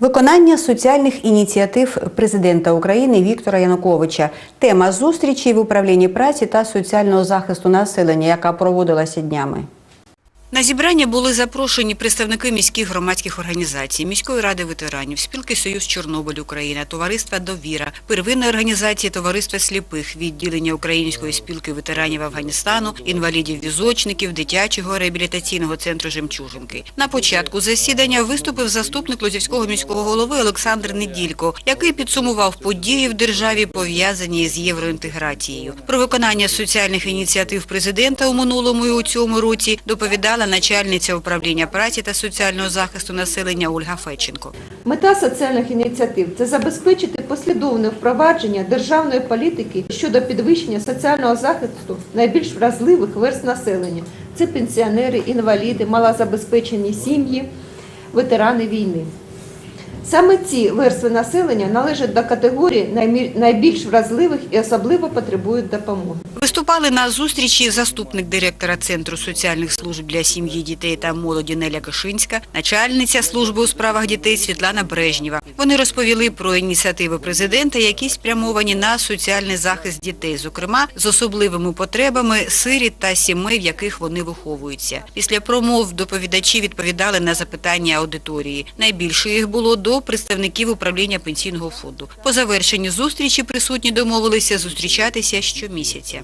Виконання соціальних ініціатив президента України Віктора Януковича. Тема зустрічі в управлінні праці та соціального захисту населення, яка проводилася днями. На зібрання були запрошені представники міських громадських організацій, міської ради ветеранів, спілки Союз Чорнобиль Україна, товариства Довіра, первинної організації Товариства сліпих, відділення Української спілки ветеранів Афганістану, інвалідів-візочників, дитячого реабілітаційного центру Жемчужинки. На початку засідання виступив заступник Лозівського міського голови Олександр Неділько, який підсумував події в державі, пов'язані з євроінтеграцією. Про виконання соціальних ініціатив президента у минулому і у цьому році доповідала начальниця управління праці та соціального захисту населення Ольга Феченко. Мета соціальних ініціатив це забезпечити послідовне впровадження державної політики щодо підвищення соціального захисту найбільш вразливих верст населення. Це пенсіонери, інваліди, малозабезпечені сім'ї, ветерани війни. Саме ці верстви населення належать до категорії найбільш вразливих і особливо потребують допомоги. Виступали на зустрічі заступник директора Центру соціальних служб для сім'ї, дітей та молоді Неля Кишинська, начальниця служби у справах дітей Світлана Брежнєва. Вони розповіли про ініціативи президента, які спрямовані на соціальний захист дітей, зокрема з особливими потребами сиріт та сімей, в яких вони виховуються. Після промов доповідачі відповідали на запитання аудиторії. Найбільше їх було до представників управління пенсійного фонду. По завершенні зустрічі присутні домовилися зустрічатися щомісяця.